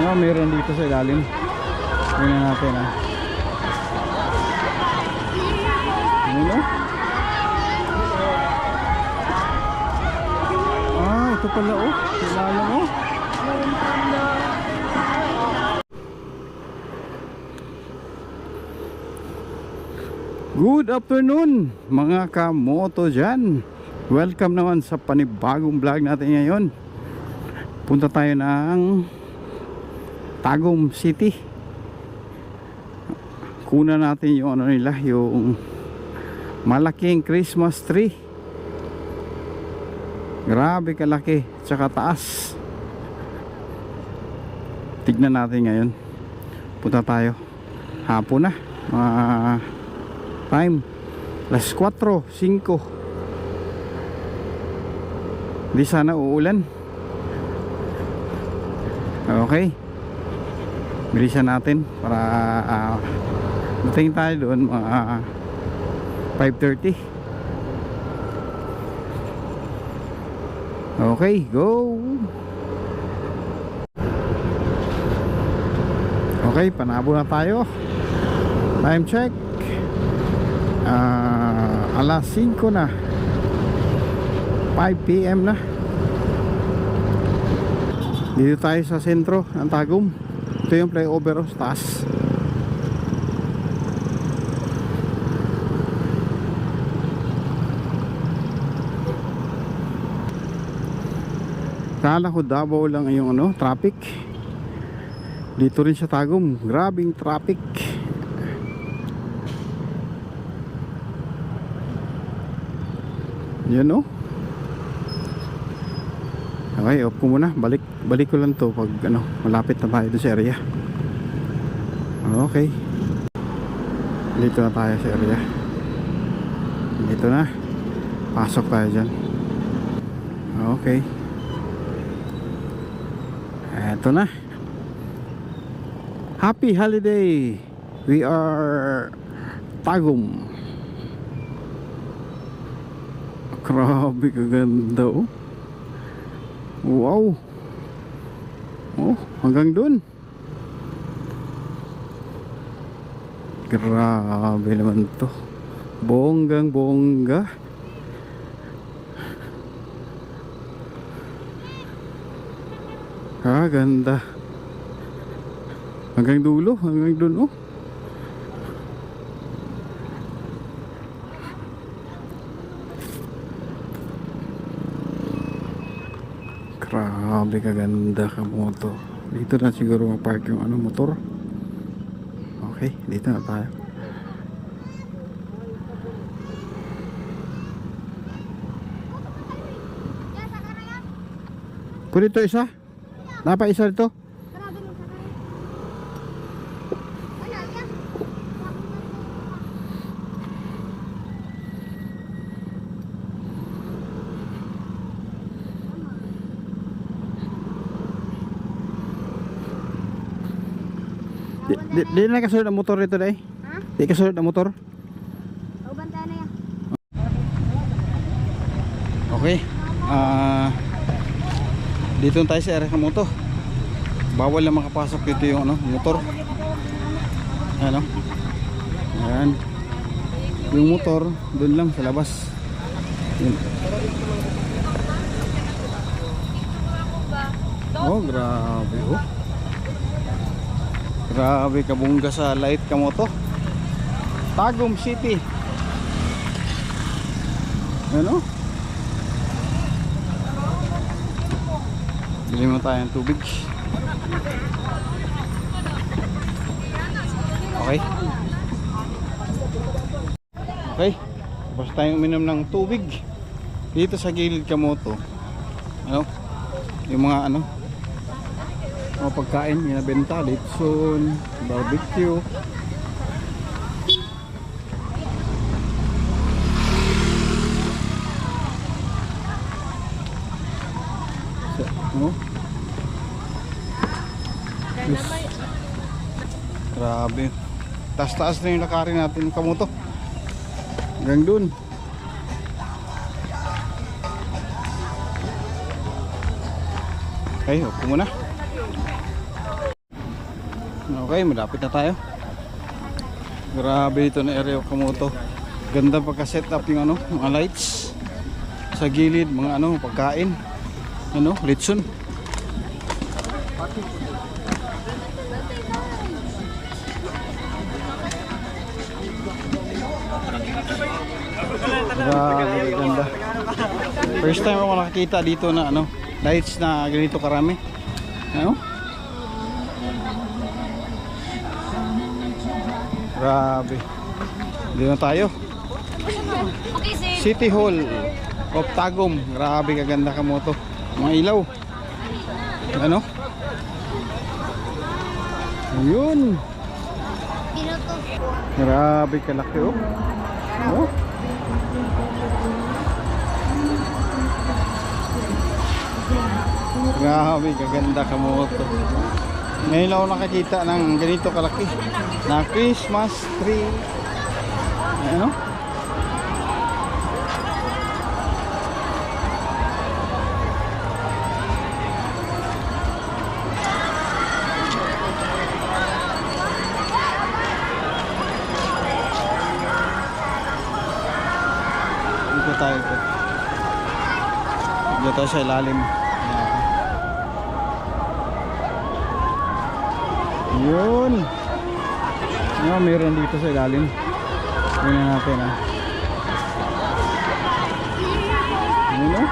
Ano, meron dito sa ilalim. Tingnan natin ah. Ano? Ah, ito pala oh. Ilalim oh. Good afternoon mga kamoto dyan Welcome naman sa panibagong vlog natin ngayon Punta tayo ng Tagum City. Kuna natin yung ano nila Yung Malaking Christmas tree. Grabe kalaki Tsaka taas. Tignan natin ngayon. Punta tayo. Hapon na. Mga time. Las 4, 5 Di sana uulan. Okay Bilisan natin Para uh, tayo doon mga 5.30 Okay, go! Okay, panabo na tayo. Time check. Ah, alas 5 na. 5pm na. Dito tayo sa sentro ng Tagum ito yung flyover oh, taas Kala ko Davao lang yung ano, traffic. Dito rin sa Tagum. Grabing traffic. Yan oh. Okay, off ko muna. Balik balik ko lang 'to pag ano, malapit na tayo doon sa area. Okay. Dito na tayo sa area. Dito na. Pasok tayo diyan. Okay. Eto na. Happy holiday. We are Tagum. Grabe kaganda oh. Wow. Oh, hanggang dun. Grabe naman to. Bonggang bongga. Ah, ganda. Hanggang dulo, hanggang dun oh. Grabe kaganda ka moto. Dito na siguro mapark yung ano motor. Okay, dito na tayo. Kunin ito isa? Napa isa ito? Di, di, na kasunod ang motor ito dai. Ha? Di kasunod ang motor. O, banta na yan. Okay. Ah dito na tayo sa area ng moto. Bawal na makapasok dito yung ano, motor. Ano? Ayan. Yung motor, doon lang sa labas. Yun. Oh, grabe oh. Grabe kabungga sa light kamoto. Tagum City. Ano? Bili mo tayo ng tubig. Okay. Okay. Tapos tayong uminom ng tubig. Dito sa gilid kamoto. Ano? Yung mga ano? Mga pagkain, binabenta. Litson, barbecue. Ano? Yes. Grabe. Taas-taas na yung lakarin natin ng kamoto. Hanggang dun. Okay, upo muna. Okay, malapit na tayo. Grabe ito na area Kamoto. Ganda pagka-set up yung ano, mga lights sa gilid, mga ano, pagkain. Ano, litson. Grabe, ganda. First time ako nakakita dito na ano, lights na ganito karami. Ano? Grabe. Dito na tayo. City Hall of Tagum. Grabe kaganda ka mo to. Mga ilaw. Ano? Ayun. Grabe kalaki oh. Oh. Grabe kaganda ka mo to. Ngayon ako nakakita ng ganito kalaki na Christmas tree. Ano? Dito tayo po. Dito tayo sa ilalim. Yun. Yun, meron dito sa ilalim. Tingnan natin ah. Yun oh.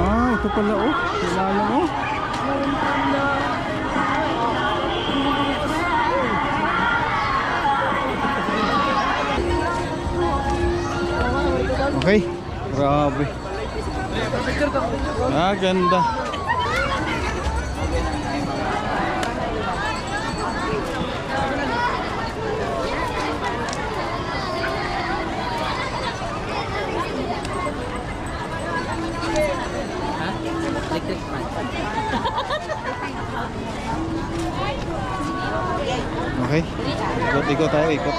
Ah, ito pala oh. Ilalim oh. Okay. Grabe. Ah, ganda. Okay. Ikot-ikot tayo, ikot.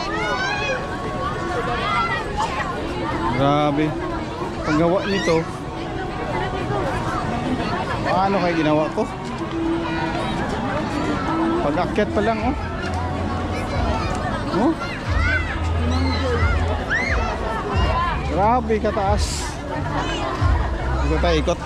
Grabe. Paggawa nito, paano kayo ginawa to? Pag-akyat pa lang, oh. Oh. Grabe kataas. Ikot tayo, ikot.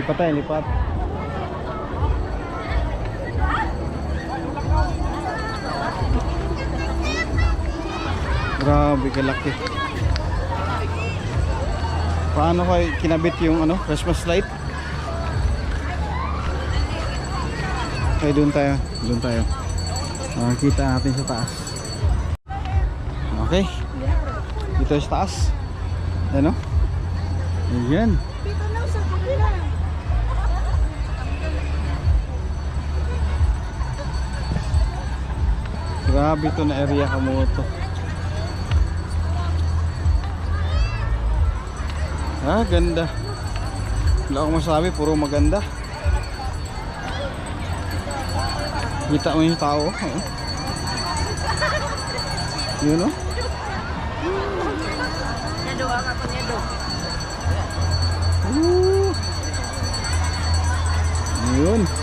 Lipat tayo, lipat. Grabe kalaki. Paano kayo kinabit yung ano, Christmas light? Okay, doon tayo. Doon tayo. Makikita natin sa taas. Okay. Dito sa taas. Ano? Ayan. Dito na sa kabila. Grabe to na area Kamoto. Ah, ganda. Wala akong masabi, puro maganda. Kita mo yung tao. Oh. Yun oh. Woo! Yun.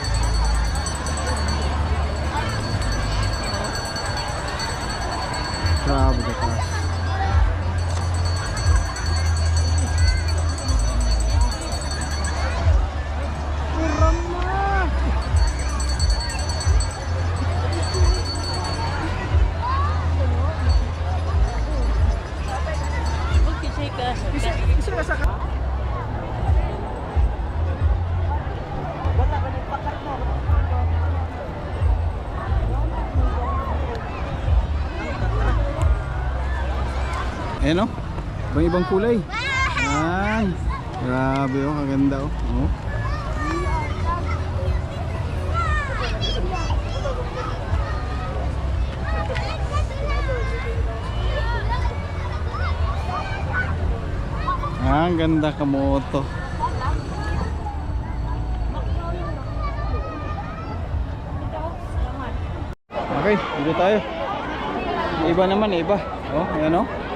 Ayan o. Ibang ibang kulay. Yan. Grabe oh, kaganda oh. oh. Ang ganda kamoto. Okay, dito tayo. Iba naman, iba. Oh, ayan oh.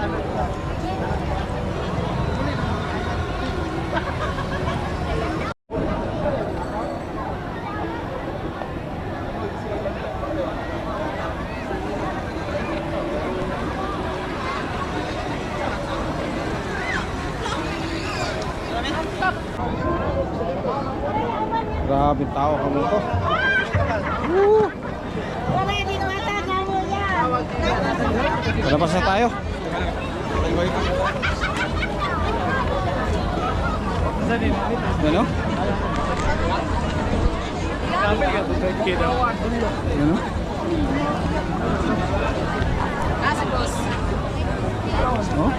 Grabe tao ka mo to. Wala ka dito ata, kamo yan. Palabas na tayo. Ano? Ano? Oh?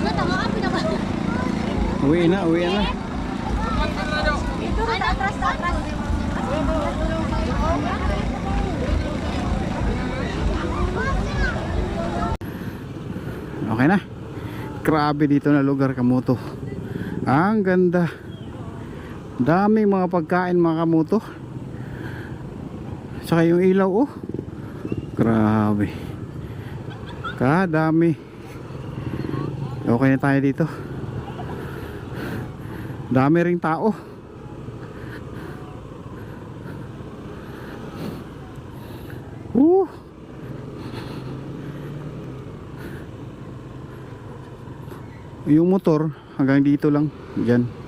Ano, tama ka, pinaba. Uwi na, uwi na. Okay na. Grabe dito na lugar kamuto. Ang ganda. Daming mga pagkain mga kamuto. Saka yung ilaw oh. Grabe. Kadami. Okay na tayo dito. Dami ring tao. Yung motor hanggang dito lang. Dyan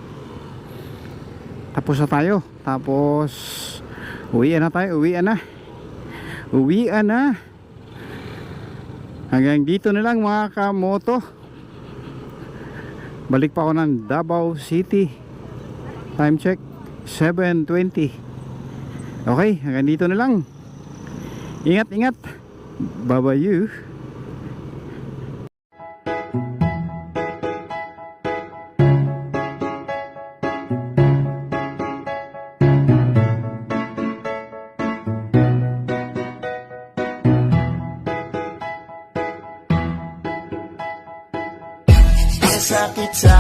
tapos na tayo. Tapos uwian na tayo uwian na. Uwian na. Hanggang dito na lang mga kamoto. Balik pa ako ng Davao City. Time check 7.20 okay hanggang dito na lang. Ingat ingat. Bye bye you Sakit sa